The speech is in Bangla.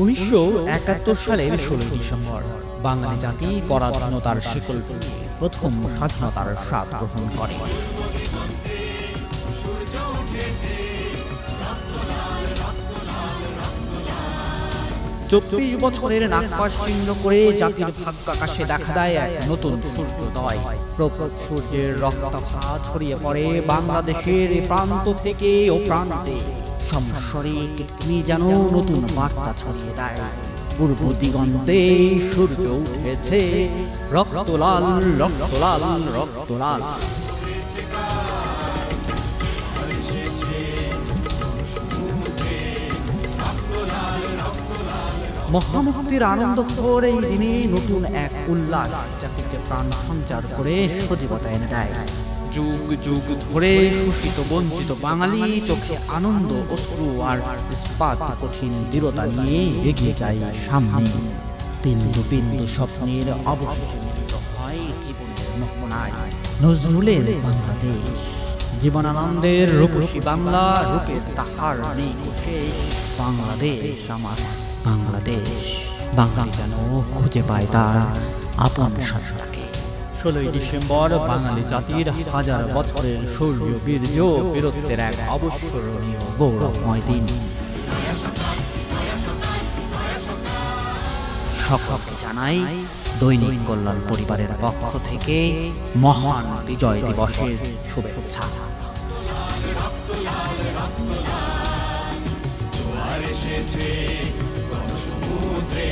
উনিশশো একাত্তর সালের ষোলোই ডিসেম্বর বাঙালি জাতি পরাধীনতার শিকল প্রথম স্বাধীনতার স্বাদ গ্রহণ করে। চব্বিশ বছরের নাগপাশ চিহ্ন করে জাতির ভাগ্য আকাশে দেখা দেয় এক নতুন সূর্যোদয়। প্রভাত সূর্যের রক্তাভা ছড়িয়ে পড়ে বাংলাদেশের প্রান্ত থেকে ও প্রান্তে। সমস্বরিক তিনি যেন নতুন বার্তা ছড়িয়ে দেয়। পূর্ব দিগন্তে সূর্য উঠেছে, রক্তলাল রক্তলাল রক্তলাল। মহামুক্তির আনন্দ ঘোর এই দিনে নতুন এক উল্লাস জাতিকে প্রাণ সঞ্চার করে সজীবতা এনে দেয়। যুগ যুগ ধরে শোষিত, বঞ্চিত বাঙালি চোখে আনন্দ, অশ্রু আর ইস্পাত কঠিন দৃঢ়তা নিয়ে এগিয়ে যায় সামনে। বিন্দু বিন্দু স্বপ্নের অবশেষে মিলিত হয় জীবনের মহনায়। নজরুলের বাংলাদেশ। জীবনানন্দের রূপসী বাংলা রূপের তাহার নেই শেষ। বাংলাদেশ আমার বাংলাদেশ। বাঙালি যেন খুঁজে পায় তার আপন সত্তাকে ষোলোই ডিসেম্বর বাঙালি জাতির হাজার বছরের শৌর্য বীর্য বীরত্বের এক অবসরণীয় গৌরবময় দিন। সকলকে জানাই দৈনিক কল্যাণ পরিবারের পক্ষ থেকে মহান বিজয় দিবসের শুভেচ্ছা। এসেছে সমুদ্রে